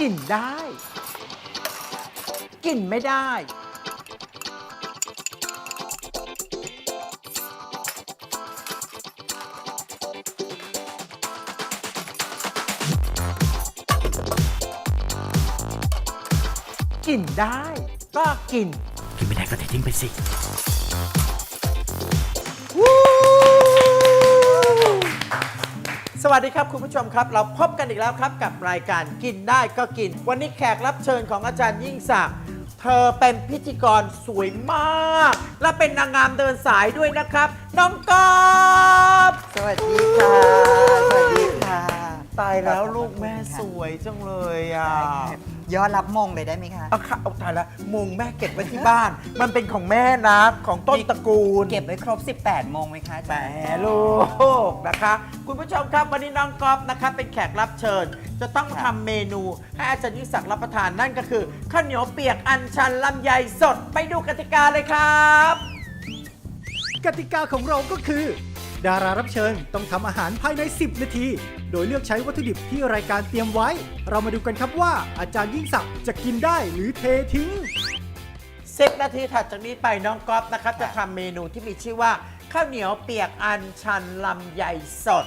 กลิ่นได้ กลิ่นไม่ได้กินได้ ก็กิน กินไม่ได้ก็เททิ้งไปสิ วัสดีครับคุณผู้ชมครับ เราพบกันอีกแล้วครับกับรายการกินได้ก็กิน วันนี้แขกรับเชิญของอาจารย์ยิ่งศักดิ์เธอเป็นพิธีกรสวยมาก และเป็นนางงามเดินสายด้วยนะครับ น้องกอบสวัสดีค่ะ สวัสดีค่ะ ตายแล้วลูกแม่สวยจังเลยอะ ยอดรับมงเลยได้ไหมคะ เอาค่ะเอาตายแล้วมงแม่เก็บไว้ที่บ้าน มันเป็นของแม่นะของต้นตระกูล เก็บไว้ครบ 18โมงไหมคะอาแหมจารย์ลูกนะคะ คุณผู้ชมครับวันนี้น้องก๊อฟนะคะ เป็นแขกรับเชิญ จะต้องทำเมนูให้อาจารย์ยิ่งศักดิ์รับประทานนั่นก็คือข้าวเหนียวเปียกอันชันลำไยสดไปดูกติกาเลยครับ กติกาของเราก็คือ ดารารับเชิญต้องทำอาหารภายใน 10 นาที โดยเลือกใช้วัตถุดิบที่รายการเตรียมไว้ เรามาดูกันครับว่าอาจารย์ยิ่งศักดิ์จะกินได้หรือเททิ้ง10นาทีถัดจากนี้ไปน้องก๊อฟนะครับ จะทำเมนูที่มีชื่อว่า ข้าวเหนียวเปียกอันชันลำไยสด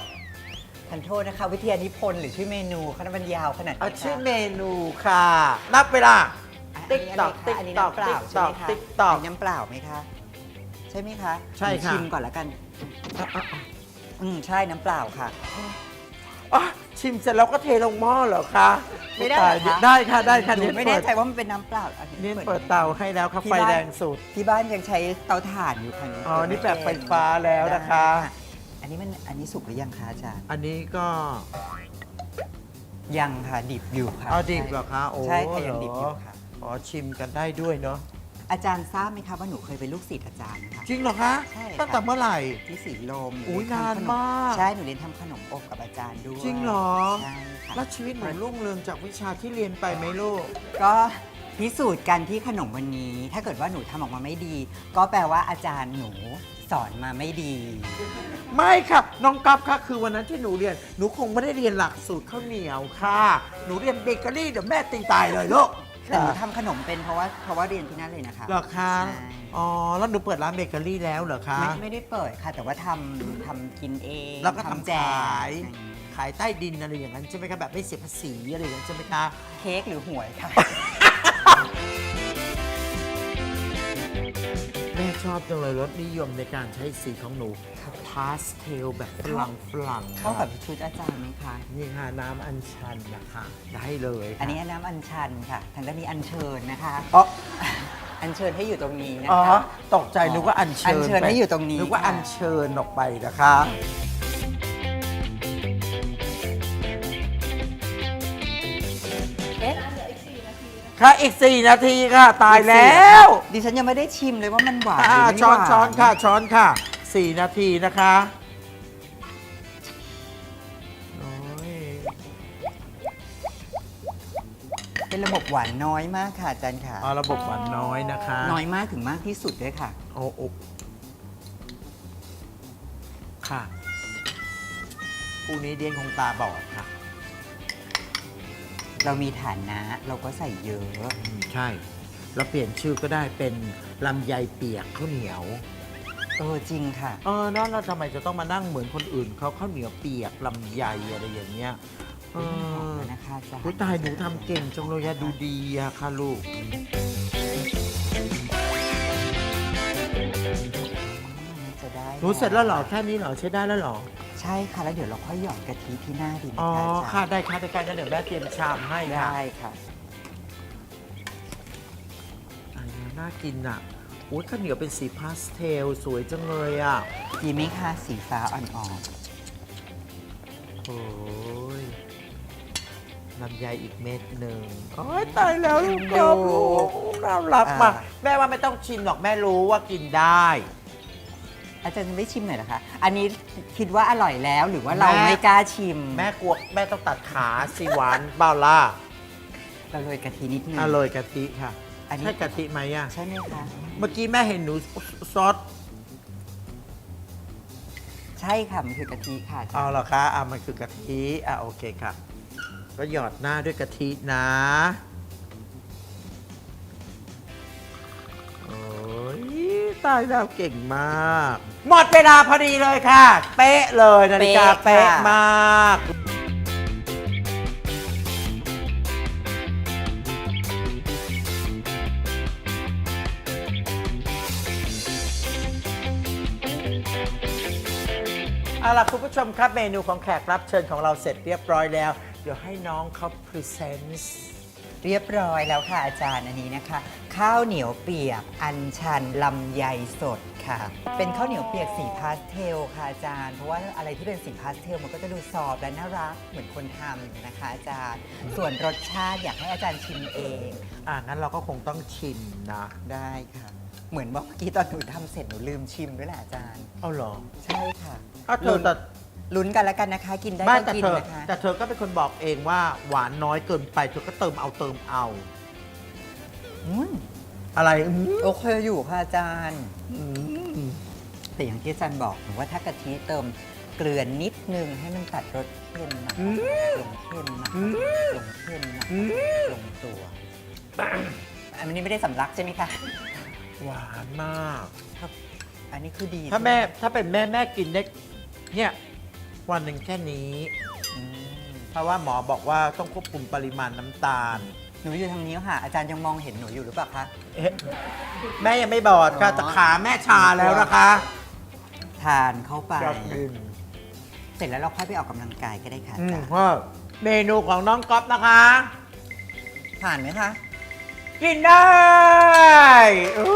ทันโทษนะคะ วิทยานิพนธ์หรือชื่อเมนูคณะบรรยาวขนาดนี้เอาคะชื่อเมนูค่ะ นับเวลาอันติ๊กนี้ตอกอะไรติ๊กคะอันนี้ตอกน้ำเปล่าติ๊กใช่ตไหอกมคะติ๊กตอกนนี้น้ำเปล่าไหมคะ ใช่ไหมคะใช่ค่ะ ชิมก่อนแล้วกัน อืมใช่น้ำเปล่าค่ะ อ๋อชิมเสร็จแล้วก็เทลงหม้อเหรอคะไม่ได้เหรอคะได้ค่ะได้ค่ะหนูเยไม่แน่ใจเปิดว่ามันเป็นน้ำเปล่าอัเน้นเปิดเตาให้แล้วครับที่ไฟบ้านแรงสุด ที่บ้านยังใช้เตาถ่านอยู่ค่ะอ๋อนี่แบบไฟฟ้าแล้วนะคะ ได้อันนี้มันอันนี้สุกหรือยังคะอาจารย์อันนี้ก็ยังค่ะดิบอยู่ค่ะเอาดิบเหรอคะโอ้ใช่ค่ะยังดิบอยู่ค่ะ อ๋อชิมกันได้ด้วยเนาะ อาจารย์ทราบไหมคะว่าหนูเคยเป็นลูกศิษย์อาจารย์ค่ะ จริงเหรอคะใช่ค่ะ ตั้งแต่เมื่อไหร่ ที่สีลมอุ๊ยหเรีทำนานขมาก ใช่หนูเรียนทำขนมอบกับอาจารย์ด้วยจริงเหรอ ใช่ค่ะแล้วชีวิตหนูรุ่งเรืองจากวิชาที่เรียนไปไหมลูก ก็พิสูจน์กันที่ขนมวันนี้ ถ้าเกิดว่าหนูทำออกมาไม่ดี ก็แปลว่าอาจารย์หนูสอนมาไม่ดี ไม่ค่ะ น้องกัฟค่ะ คือวันนั้นที่หนูเรียน หนูคงไม่ได้เรียนหลักสูตรข้าวเหนียวค่ะ หนูเรียนเบเกอรี่เดี๋ยวแม่ตีตายเลยลูก แต่หนูทำขนมเป็นเพราะว่าเพราะว่าเรียนที่นั่นเลยนะคะเหรอคะใช่อ๋อแล้วหนูเปิดร้านเบเกอรี่แล้วเหรอคะ ไม่ไม่ได้เปิดค่ะ แต่ว่าทำทำกินเองแล้วก็ทำแจขกายอย่างนี้ขายใต้ดินอะไรอย่างนั้นใช่ไหมคะแบบไม่เสียภาษีอะไรอย่างนั้นใช่ไหมคะ เค้กหรือหวยค่ะแม่ ชอบจังเลยรสนิยมในการใช้สีของหนูพาสเทลแบบฝรั่งฝรั่งเข้ากับชุดอาจารย์ไหมคะ นี่ค่ะน้ำอัญชันนะคะได้เลยค่ะอันนี้น้ำอัญชันค่ะ ทางด้านนี้อัญเชิญนะคะอ๋ออัญเชิญให้อยู่ตรงนี้นะอ๋อคะตกใจนึกว่าอัญเชิญอัญเชิญไปให้อยู่ตรงนี้นึกว่าค่ะอัญเชิญออกไปนะคะ ค่ะอีก 4 นาทีค่ะ ตายแล้วดิฉันยังไม่ได้ชิมเลยว่ามันหวานหอ่ารือไม่ช้อนหวาช้อนค่ะ ช้อนค่ะ 4 นาทีนะคะโอ้ยเป็นระบบหวานน้อยมากค่ะอาจารย์ค่ะ เอาระบบหวานน้อยนะคะน้อยมากถึงมากที่สุดด้วยค่ะ โอ้โอ้ค่ะคู่นี้เดียนคงตาบอดค่ะ เรามีฐานะเราก็ใส่เยอะอืมใช่ เราเปลี่ยนชื่อก็ได้เป็นลำไยเปียกข้าวเหนียว เออจริงค่ะ เออแล้วเราทำไมจะต้องมานั่งเหมือนคนอื่นเขาข้าวเหนียวเปียกลำไยอะไรอย่างเงี้ยเอหอมอแล้วนะคะอาจารย์อุ๊ยตายหนูทำเก่งจังเลยอะดูดีอะค่ะลูกจะได้หนูเสร็จแล้วเหรอแค่นี้เหรอใช้ได้แล้วเหรอ ใช่ค่ะ แล้วเดี๋ยวเราค่อยหยอดกะทิที่หน้าดีไหมอ๋อคะอาจารย์ค่ะได้ค่ะได้ค่ะงั้นเดี๋ยวแม่เตรียมชามให้ค่ะได้ค่ะ อันนี้น่ากินอะโอ้ยข้าวเหนียวเป็นสีพาสเทลสวยจังเลยอะดีไหมคะสีฟ้าอ่อนโอ้ยลำไยอีกเม็ดหนึ่งโอ้ยตายแล้วลูกชอบลูกน่ารักมากแม่ว่าไม่ต้องชิมหรอกแม่รู้ว่ากินได้ๆ อาจารย์จะไม่ชิมหน่อยเหรอคะ อันนี้คิดว่าอร่อยแล้วหรือว่าเราแม่ ไม่กล้าชิมแม่กลัวแม่ต้องตัดขาสิหวานเบาล่าเราโรยกะทินิดนึง อร่อยกะทิค่ะอันนี้ ใช่กะทิไหมอะใช่ไหมคะ เมื่อกี้แม่เห็นหนูซอสใช่ค่ะ มันคือกะทิค่ะ เอาเหรอคะอะมันคือกะทิอะโอเคค่ะ ก็หยอดหน้าด้วยกะทินะ ตายแล้วเก่งมาก หมดเวลาพอดีเลยค่ะ เป๊ะเลยนาฬิกาเป๊ะเป๊ะค่ะ มาก เอาล่ะคุณผู้ชมครับเมนูของแขกรับเชิญของเราเสร็จเรียบร้อยแล้ว เดี๋ยวให้น้องเขาพรีเซนต์ เรียบร้อยแล้วค่ะอาจารย์อันนี้นะคะ ข้าวเหนียวเปียก อัญชันลำไยสดค่ะ เป็นข้าวเหนียวเปียกสีพาสเทลค่ะอาจารย์ เพราะว่าอะไรที่เป็นสีพาสเทลมันก็จะดูซอฟต์และน่ารักเหมือนคนทำนะคะอาจารย์ ส่วนรสชาติอยากให้อาจารย์ชิมเอง อ่างั้นเราก็คงต้องชิมนะ ได้ค่ะ เหมือนบอกเมื่อกี้ตอนหนูทำเสร็จหนูลืมชิมด้วยแหละอาจารย์ เอาเหรอใช่ค่ะเอาเธอแต่ลุ้นกันแล้วกันนะคะ กินได้ไม่ก็แต่กินเธอนะคะ แต่เธอก็เป็นคนบอกเองว่าหวานน้อยเกินไปเธอก็เติมเอาเติมเอา อืมอะไรอืมโอเคอยู่ค่ะอาจารย์ อืมแต่อย่างที่อาจารย์บอกหนูว่าถ้ากะทิเติมเกลือนิดนึงให้มันตัดรสเค็มนะลงเค็มนะลงเค็มนะลงตัว อันนี้ไม่ได้สำลักใช่ไหมคะหวานมากอันนี้คือดีถ้าแม่ถ้าเป็นแม่แม่กินได้เนี่ย วันหนึ่งแค่นี้ อืมเพราะว่าหมอบอกว่าต้องควบคุมปริมาณน้ำตาล หนูอยู่ทางนี้ค่ะ อาจารย์ยังมองเห็นหนูอยู่หรือเปล่าคะ เอ๊ะแม่ยังไม่บอดค่ะอ๋อแต่ขาแม่ชาแล้วนะคะ ทานเข้าไปครับอืมเสร็จแล้วเราค่อยไปออกกำลังกายก็ได้ค่ะอือามจารย์ว่าเมนูของน้องก๊อฟนะคะ ผ่านไหมคะ กินได้อู้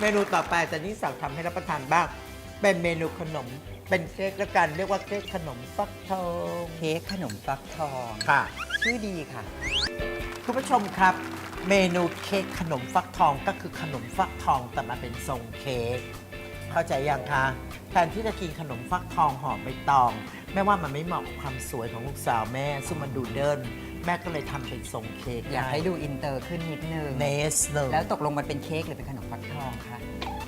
เมนูต่อไปอาจะนี่สั่งทำให้รับประทานบ้าง เป็นเมนูขนม เป็นเค้กแล้วกัน เรียกว่าเค้กขนมฟักทอง เค้กขนมฟักทอง ค่ะ ชื่อดีค่ะ คุณผู้ชมครับ เมนูเค้กขนมฟักทองก็คือขนมฟักทองแต่มาเป็นทรงเค้กเข้าใจยังคะแทนที่จะกินขนมฟักทองห่อใบตอง แม่ว่ามันไม่เหมาะกับความสวยของลูกสาวแม่ซึ่งมันดูเดินแม่ก็เลยทำเป็นทรงเค้กอยากให้ดูอินเตอร์ขึ้นนิดนึงเนสเลยแล้วตกลงมันเป็นเค้กหรือเป็นขนมฟักทองคะ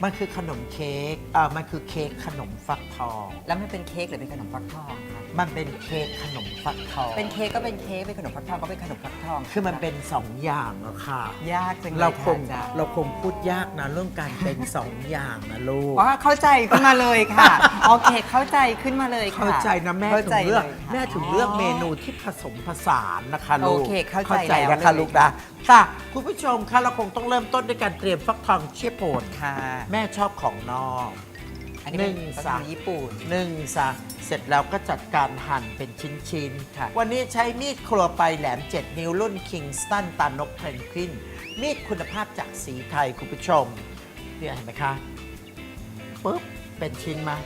มันคือขนมเค้กอ่ามันคือเค้กขนมฟักทอง แล้วมันเป็นเค้กหรือเป็นขนมฟักทองคะมันเป็นเค้กขนมฟักทอง เป็นเค้กก็เป็นเค้กเป็นขนมฟักทองก็เป็นขนมฟักทองคือมันเป็นสองอย่างอะค่ะ ยากจังเลยเราคงะอจรย์เราคงพูดยากนะเรื่องการเป็นสองอย่างนะลูกว่าเข้าใจขึ้นมาเลยค่ะโอเคเข้าใจขึ้นมาเลยค่ะเข้าใจนะแม่เข้าถึใจงเลือกยค่ะ แม่ถึงเลือกเมนูที่ผสมผสานนะคะลูกโอเคเข้าใจแล้วนะคะเลยลูกนะ ค่ะ คุณผู้ชมคะเราคงต้องเริ่มต้นด้วยการเตรียมฟักทองเชี่ยโปนค่ะ แม่ชอบของนอก อันนี้เป็นหนึ่งฟักทสาอมงญี่ปุ่น หนึ่งซะเสร็จแล้วก็จัดการหั่นเป็นชิ้นๆค่ะ วันนี้ใช้มีดครัวไปแหลม 7 นิ้วรุ่น Kingston ตานกเพนกวิน มีดคุณภาพจากสีไทยคุณผู้ชม เนี่ยเห็นไหมคะปุ๊บ เป็นชิ้นมา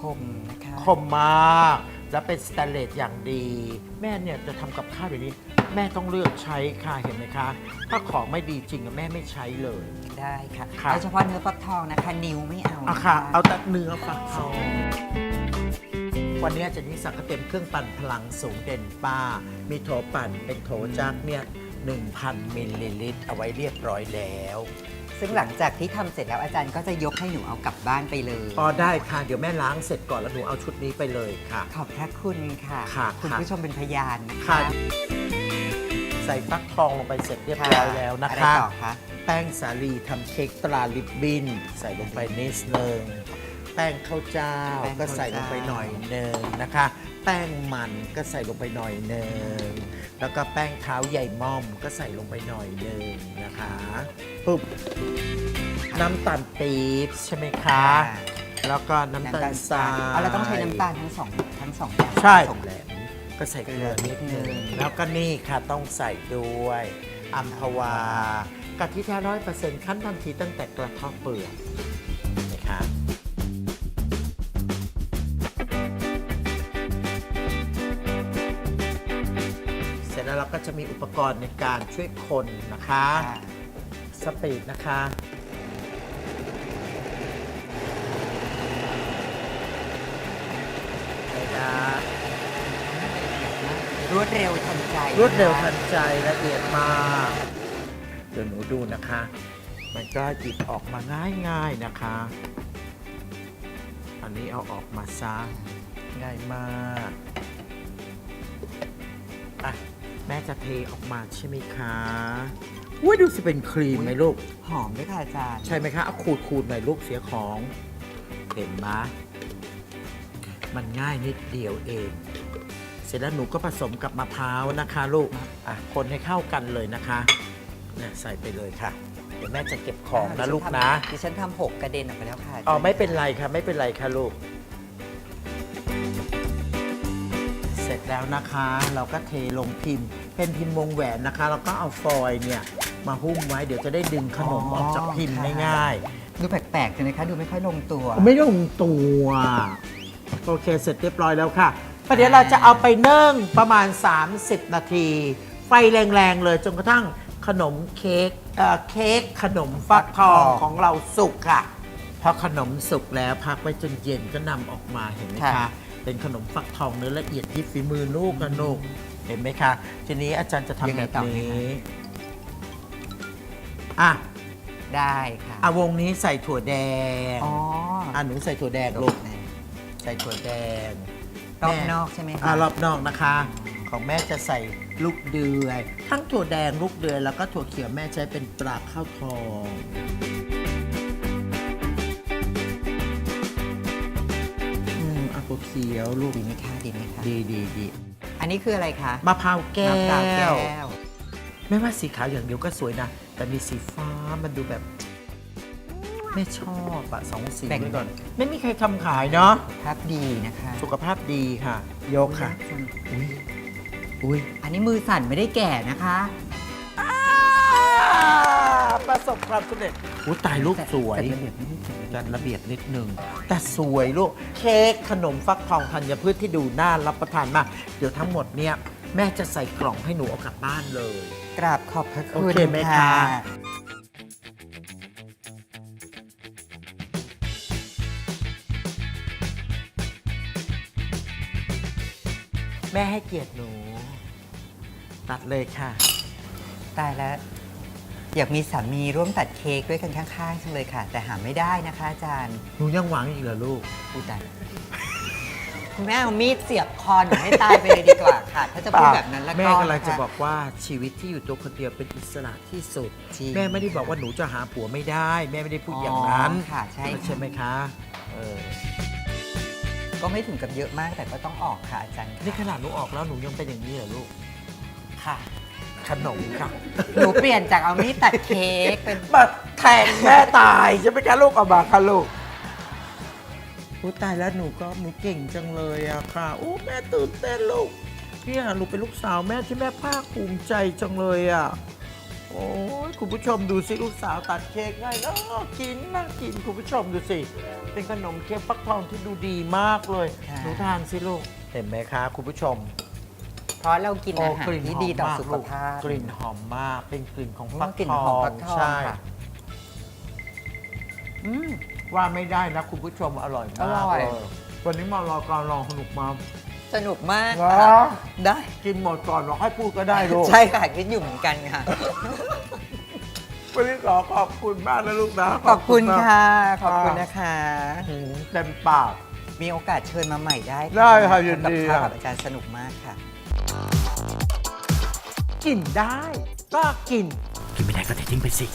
คมนะคะ คมมาก แล้วเป็นสแตนเลสอย่างดี แม่เนี่ยจะทำกับข้าวเดี๋ยวนี้ แม่ต้องเลือกใช้ค่ะเห็นไหมคะ ถ้าของไม่ดีจริงอะแม่ไม่ใช้เลย ได้ค่ะค่ะ โดยเฉพาะเนื้อฟักทองนะคะ นิ้วไม่เอาอะนค่ะ เอาแต่เนื้อฟักทองวันนี้อาจารย์นิสักก็เต็มเครื่องปั่นพลังสูงเด่นป้า มีโถปั่นเป็นโถจักรเนี่ย1,000 มิลลิลิตร เอาไว้เรียบร้อยแล้วซึ่งหลังจากที่ทำเสร็จแล้วอาจารย์ก็จะยกให้หนูเอากลับบ้านไปเลย พอได้ค่ะเดี๋ยวแม่ล้างเสร็จก่อนแล้วหนูเอาชุดนี้ไปเลยค่ะ ขอบพระคุณค่ะ ค่ะคุณค่ะ ผู้ชมเป็นพยานนะค่ะ คะ ใส่ฟักทองลงไปเสร็จเรียบร้อยแล้วนะอะไรคะต่อคะ แป้งสาลีทำเค้กตราลิบบิน ใส่ลงไปนิดนึงแป้งข้าวเจ้าแป้งก็ข้าวเจ้าใส่ลงไปหน่อยหนึ่งนะคะ แป้งมันก็ใส่ลงไปหน่อยหนึ่งแล้วก็แป้งเท้าใหญ่ม่อมก็ใส่ลงไปหน่อยหนึ่งนะคะปุ๊บน้ำตาลปี๊บใช่ไหมคะ แล้วก็น้ำตาลทรายเอาเราต้องใช้น้ำตาลทั้งสองทั้งสองอย่างใช่ผสมแหลม ก็ใส่เกลือเกลือนินิดดนึนึงงแล้วก็นี่ค่ะต้องใส่ด้วยอัมพวากะทิแท้ร้อยเปอร์เซ็นต์ขั้นทันทีตั้งแต่กระเทาะเปลือกนะคะเสร็จแล้วเราก็จะมีอุปกรณ์ในการช่วยคนนะคะค่ะสปีดนะคะไปนะ ร วดเร็วทันใจรวดเร็วทันใจละเอียดมากเดี๋ยวหนูดูนะคะ มันก็หยิบออกมาง่ายๆนะคะ อันนี้เอาออกมาซะง่ายมากแม่จะเทออกมาใช่ไหมคะอุ้ยดูสิเป็นครีมไหมลูก หอมด้วยค่ะอาจารย์ ใช่ไหมคะเอาขูดขูดหน่อยลูกเสียของ เห็นไหมมันง่ายนิดเดียวเอง เสร็จแล้วหนูก็ผสมกับมะพร้าวนะคะลูกอะคนให้เข้ากันเลยนะคะเนี่ยใส่ไปเลยค่ะ เดี๋ยวแม่จะเก็บของนะลูกนะ ดิฉันทำหกกระเด็นออกไปแล้วค่ะาจารย์อ๋อไม่เป็นไรค่ะ ไม่เป็นไรค่ะลูก เสร็จแล้วนะคะ เราก็เทลงพิมพ์ เป็นพิมพ์วงแหวนนะคะ แล้วก็เอาฟอยล์เนี่ยมาหุ้มไว้เดี๋ยวจะได้ดึงขนมออกจากพิมพ์ง่ายๆดูแปลกๆจังเลยคะ ดูไม่ค่อยลงตัวไม่ลงตัว โอเคเสร็จเรียบร้อยแล้วค่ะ ประเดี๋ยวเราจะเอาไปนึ่งประมาณ 30 นาที ไฟแรงๆเลยจนกระทั่งขนมเค้กเอ่อเค้กขนมฟักทองฟักทองของเราสุกค่ะ พอขนมสุกแล้วพักไว้จนเย็นก็นำออกมาเห็นไหมคะ ค่ะ เป็นขนมฟักทองเนื้อละเอียดที่ฝีมือลูกกันลูกเห็นไหมคะ ทีนี้อาจารย์จะทำแบบนี้อะได้ค่ะอะวงนี้ใส่ถั่วแดง อ๋ออะหนูใส่ถั่วแดงลูกใส่ถั่วแดง รอบแม่นอกใช่ไหมคะ อ่ารอบนอกนะคะ ของแม่จะใส่ลูกเดือยทั้งถั่วแดงลูกเดือยแล้วก็ถั่วเขียวแม่ใช้เป็นปลาข้าวทองอืมเอาถั่วเขียวลูกดีไหมคะดีไหมคะดีดีดีอันนี้คืออะไรคะมะพร้าวแก้มะพร้าวแก้ววแม่ว่าสีขาวอย่างเดียวก็สวยนะ แต่มีสีฟ้ามันดูแบบ ไม่ชอบอะสองสีแบ่ง ไว้ก่อน ไม่มีใครทำขายเนาะ ภาพดีนะคะสุขภาพดีค่ะ ยกค่ะ อุ้ยอุ้ยอันนี้มือสั่นไม่ได้แก่นะคะ ประสบความสำเร็จอุ้ยตายลูกสวย แต่ระเบียบไม่ได้สวยจัดระเบียบนิดนึง แต่สวยลูก เค้กขนมฟักทองธัญพืชที่ดูน่ารับประทานมาก เดี๋ยวทั้งหมดเนี่ย แม่จะใส่กล่องให้หนูเอากลับบ้านเลย กราบขอบพระคุณโอเคไหมคะ แม่ให้เกียรติหนู ตัดเลยค่ะ ตายแล้ว อยากมีสามีร่วมตัดเค้กด้วยกันข้างๆจังเลยค่ะ แต่หาไม่ได้นะคะอาจารย์ หนูยังหวังอีกเหรอลูก พูดได้คุณแม่เอามีดเสียบคอหนูให้ตายไปเลยดีกว่าค่ะ ถ้าจะพูดแบบนั้นแล้วก็แม่กำลังจะนคบอกว่าชีวิตที่อยู่ตัวคนเดียวเป็นอิสระที่สุด จริง แม่ไม่ได้บอกว่าหนูจะหาผัวไม่ได้ แม่ไม่ได้พูดอย่างนั้นอ๋อค่ะใช่ใช่ไหมคะ เออ ก็ไม่ถึงกับเยอะมากแต่ก็ต้องออกค่ะอาจารย์นี่ขนาดหนูออกแล้วหนูยังเป็นอย่างนี้เหรอลูก ค่ะ ขนมค่ะ หนูเปลี่ยนจากเอามีดตัดเค้กเป็นมาแทงแม่ตายใช่ไหมคะลูกเอามาค่ะลูกอู้ตายแล้วหนูก็หนูเก่งจังเลยอะค่ะอู้แม่ตื่นเต้นลูกเนี่ยหนูเป็นลูกสาวแม่ที่แม่ภาคภูมิใจจังเลยอะ โอ้ยคุณผู้ชมดูสิลูกสาวตัดเค้กง่ายน่ากินน่ากินคุณผู้ชมดูสิ เป็นขนมเค้กฟักทองที่ดูดีมากเลยค่ะ หนูทานสิลูกเห็นไหมคะคุณผู้ชมเพราะเรากินอาหารโกลิ่นที่หอมดีต่อมากสุขลูกภาพ กลิ่นหอมมากเป็นกลิ่นของอืมฟักกลิ่นทหออมงฟักทองใช่ค่ะ อืม ว่าไม่ได้นะคุณผู้ชมอร่อยมากอร่อย เลยวันนี้มารอการลองสนุกมา สนุกมากเหรอ ค่ะได้ กินหมดก่อนเราให้พูดก็ได้ลูกใช่ค่ะคิดอยู่เหมือนกันค่ะ วันนี้ขอขอบคุณมากนะลูกนะขอบคุณมากค่ะ ขอบคุณนะคะหืมเต็มปาก มีโอกาสเชิญมาใหม่ได้ได้ค่ะยินดีกับข้าวค่ะกับอาจารย์สนุกมากค่ะ กินได้ ก็กิน กินไม่ได้ก็เททิ้งไปสิ